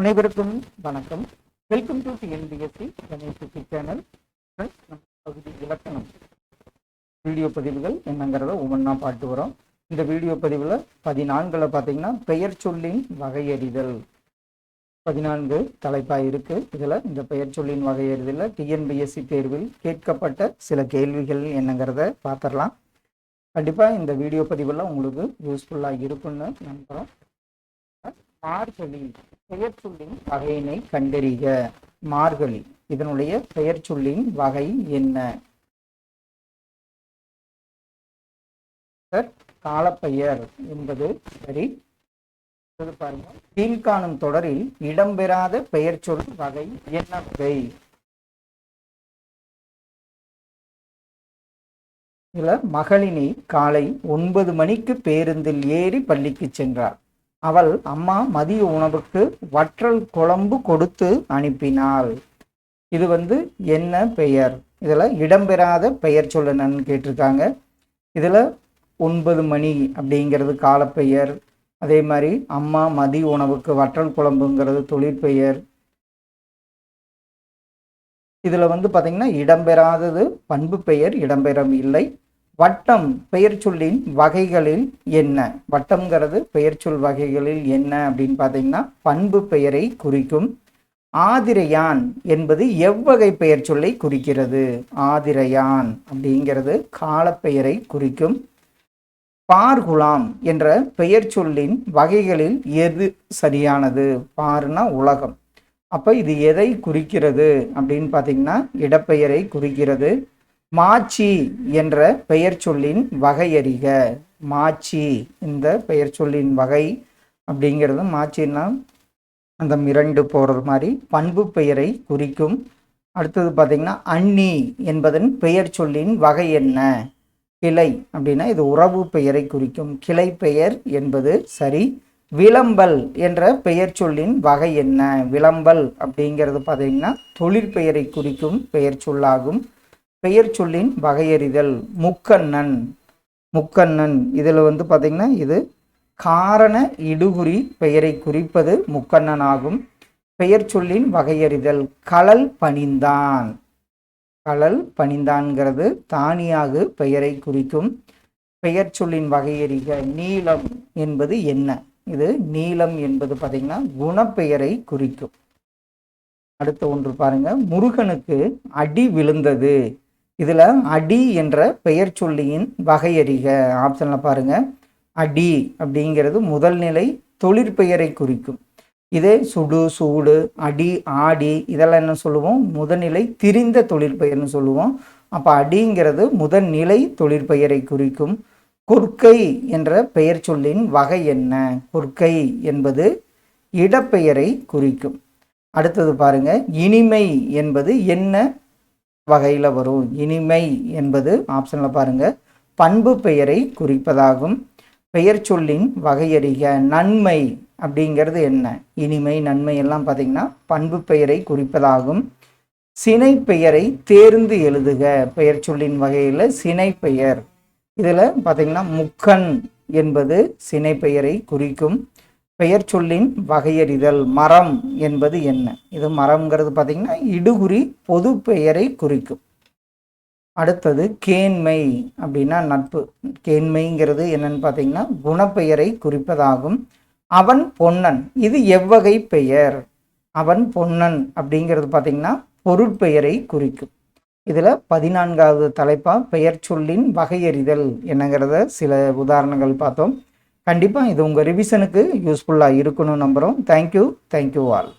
அனைவருக்கும் வணக்கம். Welcome to TNPSC YouTube channel friends நம்ம பகுதி இலக்கணம். வீடியோ பதிவுகள் என்னங்கிறத ஒவ்வொன்றா பாட்டு வரோம். இந்த வீடியோ பதிவில் பதினான்கில் பார்த்தீங்கன்னா பெயர் சொல்லின் வகையறிதல். பதினான்கு தலைப்பாக இருக்குது இதில் இந்த பெயர் சொல்லின் வகையறிதலில் டிஎன்பிஎஸ்சி தேர்வில் கேட்கப்பட்ட சில கேள்விகள் என்னங்கிறத பார்த்துடலாம். கண்டிப்பாக இந்த வீடியோ பதிவெல்லாம் உங்களுக்கு யூஸ்ஃபுல்லாக இருக்குன்னு நம்புகிறோம் மார்கழி பெயர் சொல்லின் வகையினை கண்டறிக. மார்கழி இதனுடைய பெயர் சொல்லின் வகை என்ன? சார் காலப்பெயர் என்பது சரி. பாருங்க. கீழ்காணும் தொடரில் இடம்பெறாத பெயர் சொல் வகை என்ன வகை? இதுல மகளினி காலை ஒன்பது மணிக்கு பேருந்தில் ஏறி பள்ளிக்கு சென்றார். அவள் அம்மா மதிய உணவுக்கு வற்றல் குழம்பு கொடுத்து அனுப்பினாள். இது வந்து என்ன பெயர்? இதில் இடம்பெறாத பெயர் சொல் என்னன்னு கேட்டிருக்காங்க. இதில் ஒன்பது மணி அப்படிங்கிறது காலப்பெயர். அதே மாதிரி அம்மா மதிய உணவுக்கு வற்றல் குழம்புங்கிறது தொழிற்பெயர் இதில் வந்து பார்த்திங்கன்னா இடம்பெறாதது பண்பு பெயர் இடம்பெறம் இல்லை. வட்டம் பெயர் சொல்லின் வகைகளில் என்ன? வட்டம்ங்கிறது பெயர்ச்சொல் வகைகளில் என்ன அப்படின்னு பார்த்தீங்கன்னா பண்பு பெயரை குறிக்கும். ஆதிரையான் என்பது எவ்வகை பெயர் சொல்லை குறிக்கிறது? ஆதிரையான் அப்படிங்கிறது காலப்பெயரை குறிக்கும். பார்குலாம் என்ற பெயர் சொல்லின் வகைகளில் எது சரியானது? பார்னா உலகம். அப்போ இது எதை குறிக்கிறது அப்படின்னு பார்த்தீங்கன்னா இடப்பெயரை குறிக்கிறது. மாச்சி என்ற பெயர் சொல்லின் வகையறிக மாச்சி இந்த பெயர் சொல்லின் வகை அப்படிங்கிறது மாச்சின்னா அந்த மிரண்டு போகிறது மாதிரி பண்பு பெயரை குறிக்கும். அடுத்தது பார்த்திங்கன்னா அன்னி என்பதன் பெயர் சொல்லின் வகை என்ன? கிளை அப்படின்னா இது உறவு பெயரை குறிக்கும். கிளை பெயர் என்பது சரி. விளம்பல் என்ற பெயர் சொல்லின் வகை என்ன? விளம்பல் அப்படிங்கிறது பார்த்தீங்கன்னா தொழிற்பெயரை குறிக்கும் பெயர் சொல்லாகும். பெயர் சொல்லின் வகையறிதல். முக்கண்ணன். முக்கண்ணன். இதில் வந்து பார்த்திங்கன்னா இது காரண இடுகுறி பெயரை குறிப்பது முக்கண்ணன் ஆகும். பெயர் சொல்லின் வகையறிதல் கலல் பணிந்தான். கலல் பணிந்தான்கிறது தானியாக பெயரை குறிக்கும். பெயர் சொல்லின் வகையறிக நீளம் என்பது என்ன? இது நீளம் என்பது பார்த்திங்கன்னா குணப்பெயரை குறிக்கும். அடுத்த ஒன்று பாருங்க. முருகனுக்கு அடி விழுந்தது. இதில் அடி என்ற பெயர் சொல்லியின் வகையறிக ஆப்ஷனில் பாருங்கள் அடி அப்படிங்கிறது முதல் நிலை தொழிற்பெயரை குறிக்கும். இதே சுடு சூடு அடி ஆடி இதெல்லாம் என்ன சொல்லுவோம்? முதல்நிலை திரிந்த தொழிற்பெயர்னு சொல்லுவோம். அப்போ அடிங்கிறது முதல்நிலை தொழிற்பெயரை குறிக்கும். கொற்கை என்ற பெயர் சொல்லின் வகை என்ன? கொற்கை என்பது இடப்பெயரை குறிக்கும். அடுத்தது பாருங்க. இனிமை என்பது என்ன? வகையில் வரும். இனிமை என்பது ஆப்ஷனில் பாருங்கள் பண்பு பெயரை குறிப்பதாகும். பெயர் சொல்லின் வகையறிக நன்மை அப்படிங்கிறது என்ன? இனிமை நன்மை எல்லாம் பார்த்தீங்கன்னா பண்பு பெயரை குறிப்பதாகும். சினை பெயரை தேர்ந்து எழுதுக. பெயர் சொல்லின் வகையில் சினை பெயர். இதில் பார்த்தீங்கன்னா முக்கன் என்பது சினை பெயரை குறிக்கும். பெயர் சொல்லின் வகையறிதல் மரம் என்பது என்ன? இது மரம்ங்கிறது பார்த்தீங்கன்னா இடுகுறி பொது பெயரை குறிக்கும். அடுத்தது கேண்மை அப்படின்னா நட்பு. கேண்மைங்கிறது என்னன்னு பார்த்தீங்கன்னா குணப்பெயரை குறிப்பதாகும். அவன் பொன்னன். இது எவ்வகை பெயர்? அவன் பொன்னன் அப்படிங்கிறது பார்த்தீங்கன்னா பொருட்பெயரை குறிக்கும். இதில் பதினான்காவது தலைப்பாக பெயர் சொல்லின் வகையறிதல் என்னங்கிறத சில உதாரணங்கள் பார்த்தோம். கண்டிப்பாக இது உங்கள் ரிவிஷனுக்கு யூஸ்ஃபுல்லாக இருக்கணும்னு நம்புகிறோம் தேங்க்யூ தேங்க்யூ ஆல்